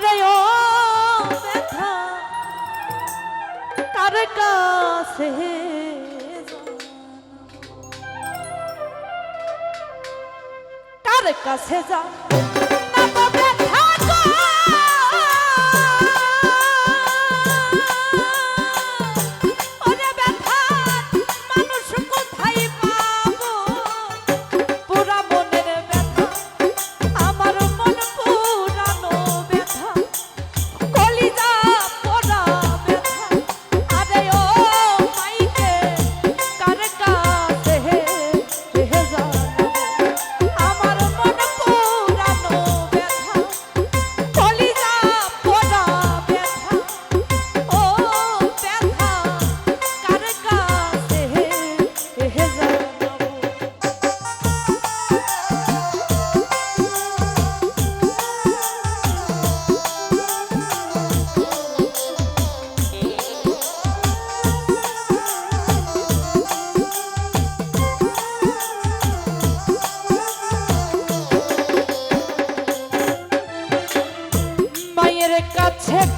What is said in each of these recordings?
আরে ব্যথা কার কাছে কার কাছে যা I got tipped.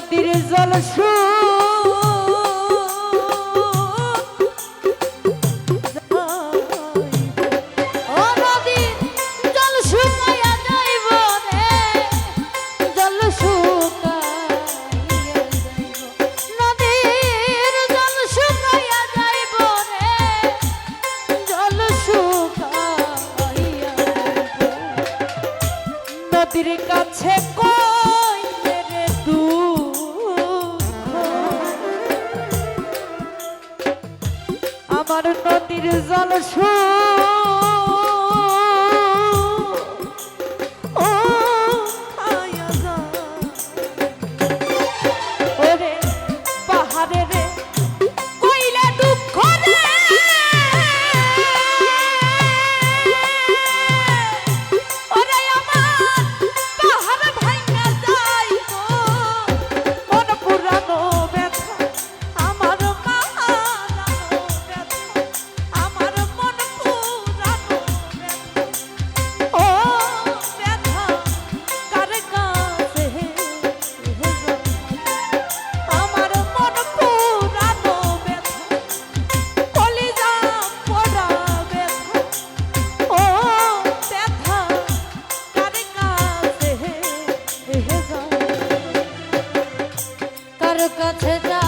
মতির জল শুন আমার নদীর জল শুন কাছে যা